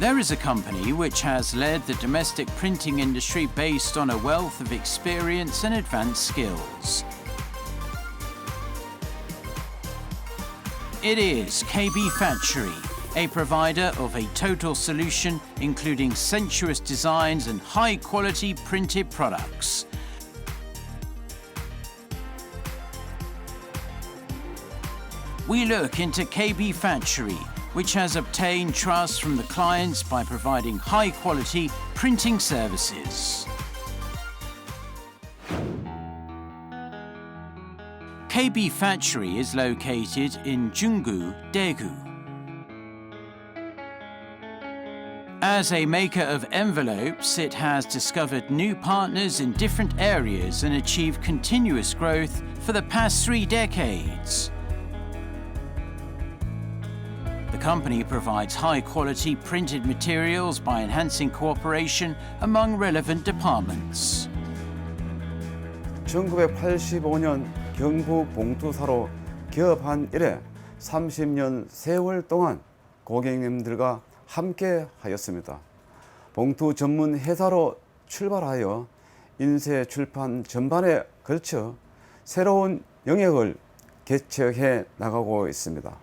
There is a company which has led the domestic printing industry based on a wealth of experience and advanced skills. It is KB Factory, a provider of a total solution including sensuous designs and high quality printed products. We look into KB Factory, which has obtained trust from the clients by providing high quality printing services. KB Factory is located in Junggu, Daegu. As a maker of envelopes, it has discovered new partners in different areas and achieved continuous growth for the past three decades. The company provides high quality printed materials by enhancing cooperation among relevant departments. 1985년 경북 봉투사로 개업한 이래 30년 세월 동안 고객님들과 함께 하였습니다. 봉투 전문 회사로 출발하여 인쇄 출판 전반에 걸쳐 새로운 영역을 개척해 나가고 있습니다.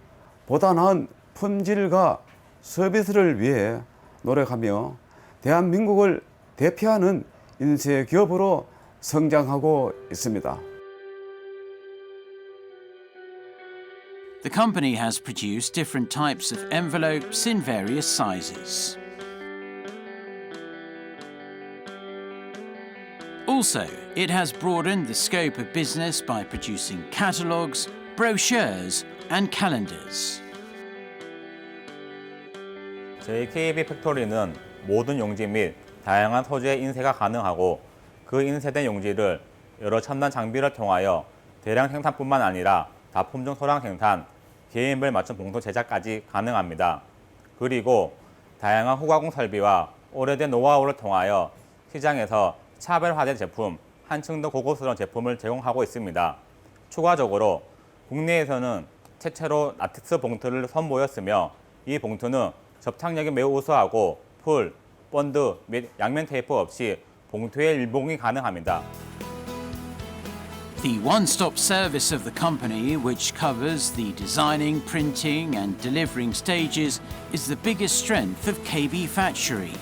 보다 나은 품질과 서비스를 위해 노력하며 대한민국을 대표하는 인쇄 기업으로 성장하고 있습니다. The company has produced different types of envelopes in various sizes. Also, it has broadened the scope of business by producing catalogues, brochures, and calendars. 저희 KB 팩토리는 모든 용지 및 다양한 소재의 인쇄가 가능하고 그 인쇄된 용지를 여러 첨단 장비를 통하여 대량 생산뿐만 아니라 다품종 소량 생산, 개인별 맞춤 봉투 제작까지 가능합니다. 그리고 다양한 후가공 설비와 오래된 노하우를 통하여 시장에서 차별화된 제품, 한층 더 고급스러운 제품을 제공하고 있습니다. 추가적으로 국내에서는 최초로 라텍스 봉투를 선보였으며 이 봉투는 접착력이 매우 우수하고 풀, 본드 및 양면 테이프 없이 봉투의 일봉이 가능합니다. The one stop service of the company, which covers the designing, printing, and delivering stages, is the biggest strength of KB Factory.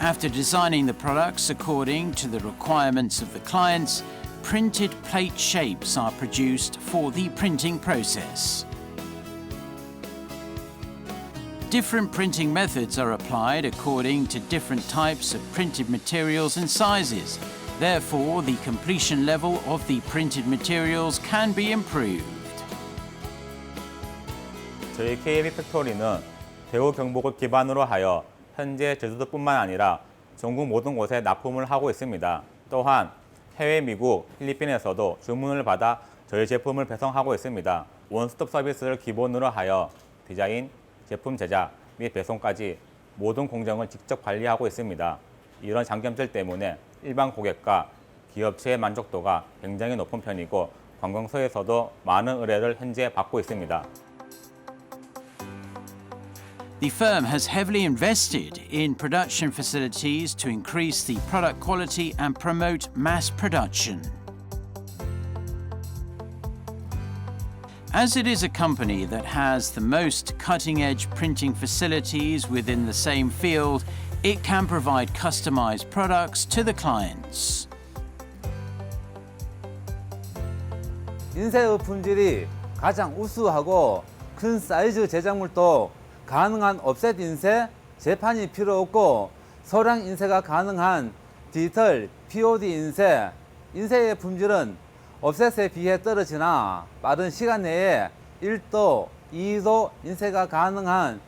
After designing the products according to the requirements of the clients, printed plate shapes are produced for the printing process. Different printing methods are applied according to different types of printed materials and sizes. Therefore, the completion level of the printed materials can be improved. 저희 KB 팩토리는 대우 경북을 기반으로 하여 현재 제주도뿐만 아니라 전국 모든 곳에 납품을 하고 있습니다. 또한 해외 미국, 필리핀에서도 주문을 받아 저희 제품을 배송하고 있습니다. 원스톱 서비스를 기본으로 하여 디자인, 제품 제작 및 배송까지 모든 공정을 직접 관리하고 있습니다. 이런 장점들 때문에 일반 고객과 기업체의 만족도가 굉장히 높은 편이고 관광서에서도 많은 의뢰를 현재 받고 있습니다. The firm has heavily invested in production facilities to increase the product quality and promote mass production. As it is a company that has the most cutting edge printing facilities within the same field, it can provide customized products to the clients. 인쇄의 품질이 가장 우수하고 큰 사이즈 제작물도 가능한 옵셋 인쇄, 재판이 필요 없고 소량 인쇄가 가능한 디지털 POD 인쇄, 인쇄의 품질은 옵셋에 비해 떨어지나 빠른 시간 내에 1도, 2도 인쇄가 가능한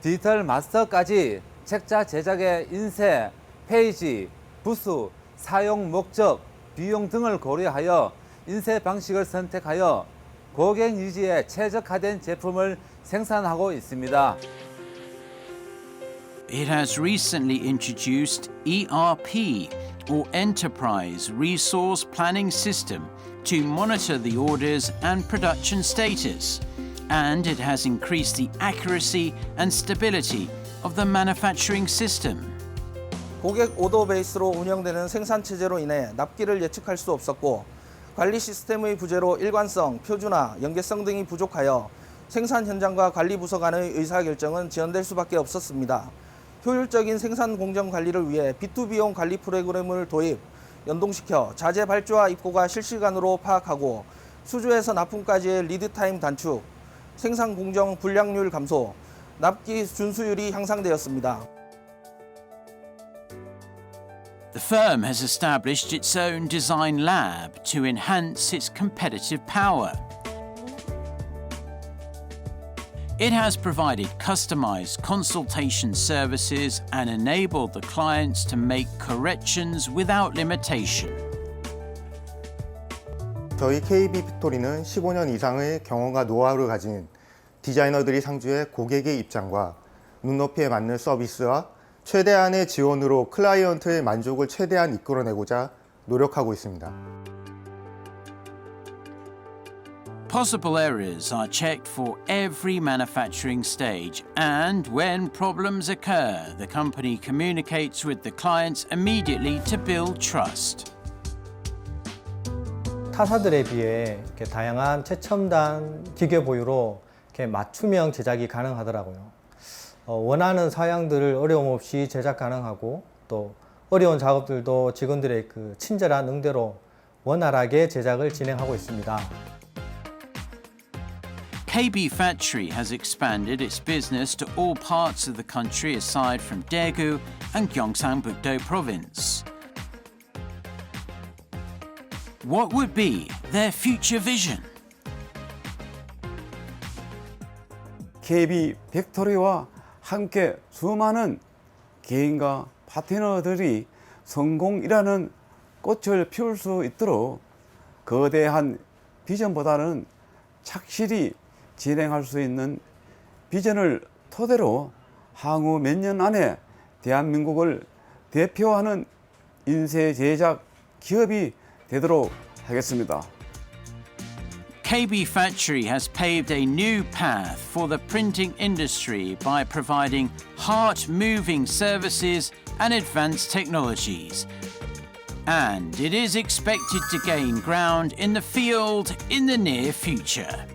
디지털 마스터까지 책자 제작의 인쇄, 페이지, 부수, 사용 목적, 비용 등을 고려하여 인쇄 방식을 선택하여 고객 유지에 최적화된 제품을 생산하고 있습니다. It has recently introduced ERP, or Enterprise Resource Planning System, to monitor the orders and production status. and it has increased the accuracy and stability of the manufacturing system. 고객 오더 베이스로 운영되는 생산 체제로 인해 납기를 예측할 수 없었고 관리 시스템의 부재로 일관성, 표준화, 연계성 등이 부족하여 생산 현장과 관리 부서 간의 의사결정은 지연될 수밖에 없었습니다. 효율적인 생산 공정 관리를 위해 B2B용 관리 프로그램을 도입, 연동시켜 자재 발주와 입고가 실시간으로 파악하고 수주에서 납품까지의 리드 타임 단축, 생산 공정 불량률 감소, 납기 준수율이 향상되었습니다. The firm has established its own design lab to enhance its competitive power. It has provided customized consultation services and enabled the clients to make corrections without limitation. 저희 KB 팩토리는 15년 이상의 경험과 노하우를 가진 디자이너들이 상주해 고객의 입장과 눈높이에 맞는 서비스와 최대한의 지원으로 클라이언트의 만족을 최대한 이끌어내고자 노력하고 있습니다. Possible errors are checked for every manufacturing stage, and when problems occur, the company communicates with the clients immediately to build trust. 타사들에 비해 이렇게 다양한 최첨단 기계 보유로 이렇게 맞춤형 제작이 가능하더라고요. 어, 원하는 사양들을 어려움 없이 제작 가능하고 또 어려운 작업들도 직원들의 그 친절한 응대로 원활하게 제작을 진행하고 있습니다. KB Factory has expanded its business to all parts of the country aside from Daegu and Gyeongsangbuk-do province. What would be their future vision? KB 팩토리와 함께 수많은 개인과 파트너들이 성공이라는 꽃을 피울 수 있도록 거대한 비전보다는 착실히 진행할 수 있는 비전을 토대로 향후 몇 년 안에 대한민국을 대표하는 인쇄 제작 기업이 되도록 하겠습니다. KB Factory has paved a new path for the printing industry by providing heart moving services and advanced technologies. And it is expected to gain ground in the field in the near future.